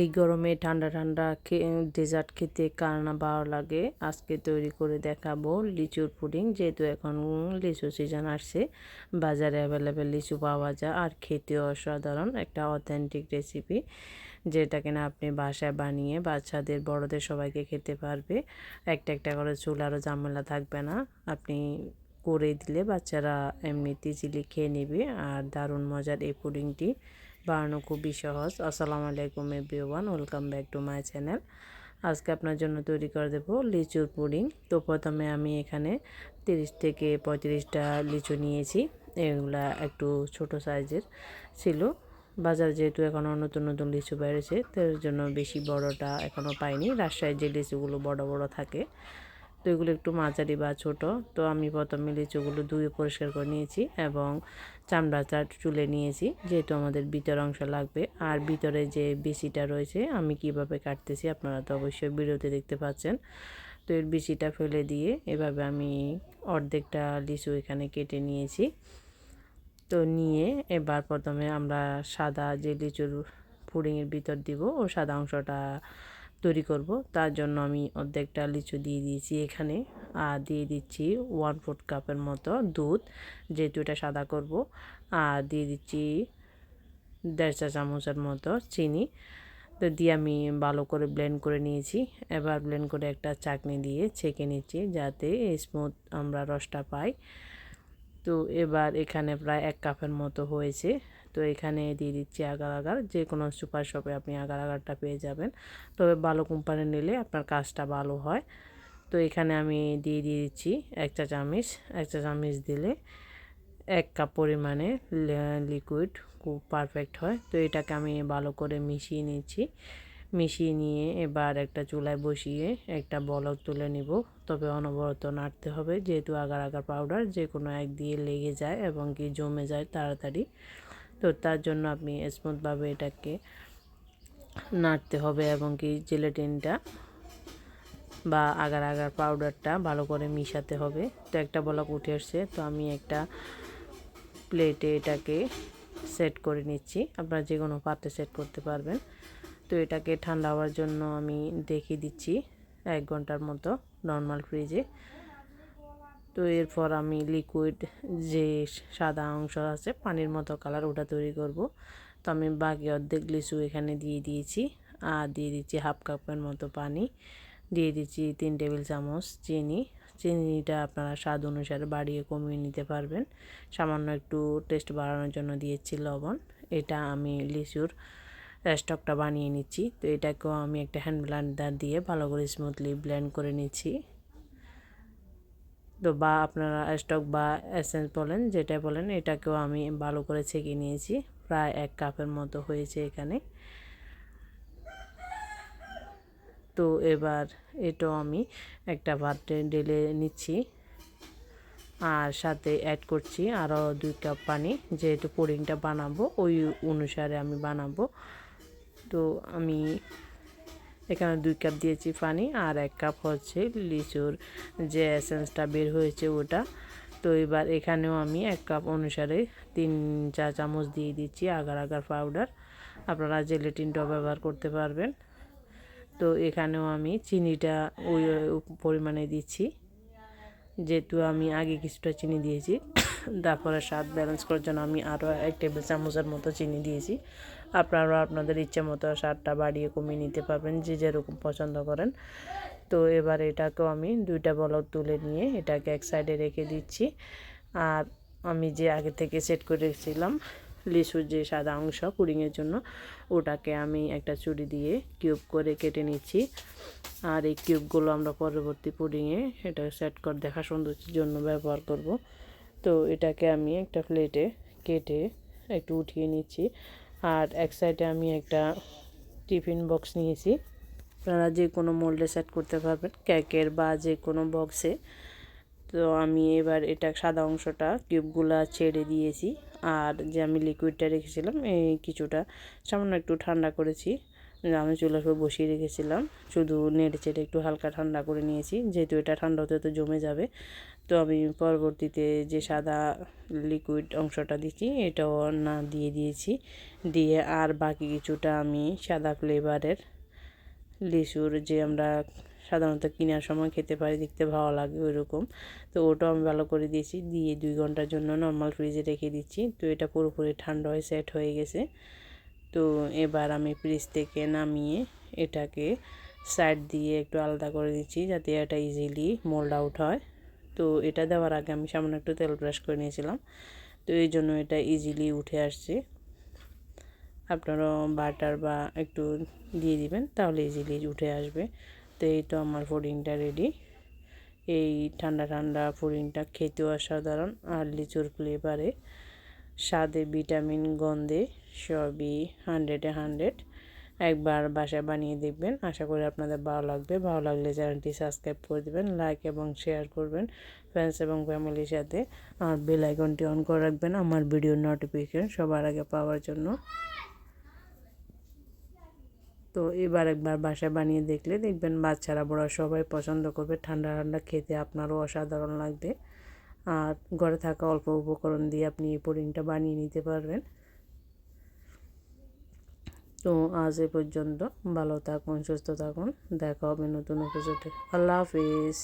এই গরমে ঠান্ডা ঠান্ডা ডেজার্ট খেতে কার না ভালো লাগে? আজকে তৈরি করে দেখাবো লিচুর পুডিং। যেহেতু এখন লিচু সিজন আসছে, বাজারে অ্যাভেলেবেল লিচু পাওয়া যায় আর খেতেও অসাধারণ একটা অথেন্টিক রেসিপি যেটা কিনা আপনি বাসায় বানিয়ে বাচ্চাদের, বড়দের সবাইকে খেতে পারবে। একটা একটা করে চুলারও ঝামেলা থাকবে না। আপনি করে দিলে বাচ্চারা এমনিতেই চিলি খেয়ে নেবে। আর দারুণ মজার এই পুডিংটি বানানো খুবই সহজ। আসসালামু আলাইকুম everyone, welcome back to my channel. আজকে আপনার জন্য তৈরি করে দেব লিচুর পুডিং। তো প্রথমে আমি এখানে তিরিশ থেকে পঁয়ত্রিশটা লিচু নিয়েছি। এগুলা একটু ছোট সাইজের ছিল। বাজার যেহেতু এখনও নতুন নতুন লিচু বেড়েছে তার জন্য বেশি বড়টা এখনও পাইনি। রাজশাহীর যে লিচুগুলো বড় বড় থাকে তো এগুলো একটু মাঝারি বা ছোট। তো আমি প্রথমে লিচুগুলো ধুয়ে পরিষ্কার করে নিয়েছি এবং চামড়াটা চুলে নিয়েছি, যেহেতু আমাদের ভিতর অংশ লাগবে। আর ভিতরে যে বিচিটা রয়েছে আমি কীভাবে কাটতেছি আপনারা তো অবশ্যই বিরতি দেখতে পাচ্ছেন। তো এর বিচিটা ফেলে দিয়ে এভাবে আমি অর্ধেকটা লিচু এখানে কেটে নিয়েছি। তো নিয়ে এবার প্রথমে আমরা সাদা যে লিচুর পুডিংয়ের ভিতর দিব, ও সাদা অংশটা তৈরি করব। তার জন্য আমি অর্ধেকটা লিচু দিয়ে দিয়েছি এখানে। আর দিয়ে দিচ্ছি ওয়ান ফোর্থ কাপের মতো দুধ, যেহেতু এটা সাদা করব। আর দিয়ে দিচ্ছি দেড় চা চামচের মতো চিনি। তো দিয়ে আমি ভালো করে ব্লেন্ড করে নিয়েছি। এবার ব্লেন্ড করে একটা চাকনি দিয়ে ছেঁকে নিচ্ছি যাতে স্মুথ আমরা রসটা পাই। তো এবার এখানে প্রায় এক কাপের মতো হয়েছে। তো এখানে দিয়ে দিচ্ছি আগার আগার। যে কোনো সুপার শপে আপনি আগার আগারটা পেয়ে যাবেন। তবে ভালো কোম্পানি নিলে আপনার কাজটা ভালো হয়। তো এখানে আমি দিয়ে দিয়ে দিচ্ছি এক চা চামচ। এক চা চামচ দিলে এক কাপ পরিমাণে লিকুইড খুব পারফেক্ট হয়। তো এটাকে আমি ভালো করে মিশিয়ে নিচ্ছি। মিশিয়ে নিয়ে এবার একটা চুলায় বসিয়ে একটা বলক তুলে নিব। তবে অনবরত নাড়তে হবে। যেহেতু আগার আগার পাউডার যে কোনো এক দিয়ে লেগে যায় এবং কি জমে যায় তাড়াতাড়ি। তো তার জন্য আপনি স্মুথভাবে এটাকে নাড়তে হবে এবং কি জেলেটিনটা বা আগার আগার পাউডারটা ভালো করে মিশাতে হবে। তো একটা বলক উঠে আসছে, তো আমি একটা প্লেটে এটাকে সেট করে নিচ্ছি। আপনারা যে কোনো পাত্রে সেট করতে পারবেন। তো এটাকে ঠান্ডা হওয়ার জন্য আমি দেখিয়ে দিচ্ছি এক ঘণ্টার মতো নর্মাল ফ্রিজে তো এরপর আমি লিকুইড যে সাদা অংশ আছে, পানির মতো কালার ওটা তৈরি করব। তো আমি বাকি অর্ধেক লিচু এখানে দিয়ে দিয়েছি। আর দিয়ে দিচ্ছি হাফ কাপের মতো পানি। দিয়ে দিচ্ছি তিন টেবিল চামচ চিনি। চিনিটা আপনারা স্বাদ অনুসারে বাড়িয়ে কমিয়ে নিতে পারবেন। সামান্য একটু টেস্ট বাড়ানোর জন্য দিয়েছি লবণ। এটা আমি লিচুর স্টকটা বানিয়ে নিচ্ছি। তো এটাকেও আমি একটা হ্যান্ড ব্লেন্ডার দিয়ে ভালো করে স্মুথলি ব্লেন্ড করে নিচ্ছি। তো বা আপনারা স্টক বা এসেন্স বলেন যেটা বলেন, এটাকেও আমি ভালো করে ছেঁকে নিয়েছি। প্রায় এক কাপের মতো হয়েছে এখানে। তো এবার এটাও আমি একটা পাত্রে ঢেলে নিচ্ছি আর সাথে অ্যাড করছি আরও দুই কাপ পানি, যেহেতু পুডিংটা বানাবো, ওই অনুসারে আমি বানাবো। তো আমি এখানে দুই কাপ দিয়েছি পানি আর এক কাপ হচ্ছে লিচুর যে এসেন্সটা বের হয়েছে ওটা। তো এবার এখানেও আমি এক কাপ অনুসারে তিন চা চামচ দিয়ে দিচ্ছি আগার আগার পাউডার। আপনারা জেলেটিনটাও ব্যবহার করতে পারবেন। তো এখানেও আমি চিনিটা ওই পরিমাণে দিচ্ছি। যেহেতু আমি আগে কিছুটা চিনি দিয়েছি তারপরে স্বাদ ব্যালেন্স করার জন্য আমি আরও এক টেবিল চামচের মতো চিনি দিয়েছি। আপনারা আপনাদের ইচ্ছে মতো স্বাদটা বাড়িয়ে কমিয়ে নিতে পারবেন, যে যেরকম পছন্দ করেন। তো এবার এটাকেও আমি দুইটা বলক তুলে নিয়ে এটাকে এক সাইডে রেখে দিচ্ছি। আর আমি যে আগে থেকে সেট করে রেখেছিলাম লিচুর যে সাদা অংশ পুডিংয়ের জন্য, ওটাকে আমি একটা চুড়ি দিয়ে কিউব করে কেটে নিচ্ছি। আর এই কিউবগুলো আমরা পরবর্তী পুডিংয়ে এটা সেট করে দেখা সৌন্দর্যের জন্য ব্যবহার করব। তো এটাকে আমি একটা প্লেটে কেটে একটু উঠিয়ে নিচ্ছি। আর এক সাইডে আমি একটা টিফিন বক্স নিয়েছি। আপনারা যে কোনো মোল্ডে সেট করতে পারবেন ক্যাকের বা যে কোনো বক্সে তো আমি এবার এটা সাদা অংশটা কিউবগুলা ছেড়ে দিয়েছি। আর যে আমি লিকুইডটা রেখেছিলাম, এই কিছুটা সামান্য একটু ঠান্ডা করেছি। আমি চুলার উপর বসিয়ে রেখেছিলাম। শুধু নেড়ে চেড়ে একটু হালকা ঠান্ডা করে নিয়েছি। যেহেতু এটা ঠান্ডা হতে তো জমে যাবে, তো আমি পরবর্তীতে যে সাদা লিকুইড অংশটা দিচ্ছি, এটাও না দিয়ে দিয়েছি। দিয়ে আর বাকি কিছুটা আমি সাদা ফ্লেভারের লিচুর যে আমরা সাধারণত কেনার সময় খেতে পারি, দেখতে ভালো লাগে ওই রকম তো ওটাও আমি ভালো করে দিয়েছি। দিয়ে দুই ঘণ্টার জন্য নর্মাল ফ্রিজে রেখে দিচ্ছি। তো এটা পুরোপুরি ঠান্ডা হয়ে সেট হয়ে গেছে। তো এবার আমি ফ্রিজ থেকে নামিয়ে এটাকে সাইড দিয়ে একটু আলাদা করে দিচ্ছি যাতে এটা ইজিলি মোল্ড আউট হয়। তো এটা দেওয়ার আগে আমি সামান্য একটু তেল ব্রাশ করে নিয়েছিলাম। তো এই জন্য এটা ইজিলি উঠে আসছে। আপনারাও বাটার বা একটু দিয়ে দিবেন, তাহলে ইজিলি উঠে আসবে। তো এই তো আমার ফুডিংটা রেডি এই ঠান্ডা ঠান্ডা ফুডিংটা খেতেও অসাধারণ, আর লিচুর ফ্লেভারে স্বাদে, ভিটামিন, গন্ধে সবই হান্ড্রেডে হান্ড্রেড একবার বাসায় বানিয়ে দেখবেন। আশা করি আপনাদের ভালো লাগবে। ভালো লাগলে চ্যানেলটি সাবস্ক্রাইব করে দেবেন, লাইক এবং শেয়ার করবেন ফ্রেন্ডস এবং ফ্যামিলির সাথে। আর বেল আইকনটি অন করে রাখবেন আমার ভিডিওর নোটিফিকেশন সবার আগে পাওয়ার জন্য। তো এবার একবার বাসায় বানিয়ে দেখলে দেখবেন বাচ্চারা বড় সবাই পছন্দ করবে। ঠান্ডা ঠান্ডা খেতে আপনারও অসাধারণ লাগবে। আর ঘরে থাকা অল্প উপকরণ দিয়ে আপনি এই পুডিংটা বানিয়ে নিতে পারবেন। তো আজ এ পর্যন্ত ভালো থাকুন, সুস্থ থাকুন, দেখা হবে নতুন এপিসোডে আল্লাহ হাফিজ।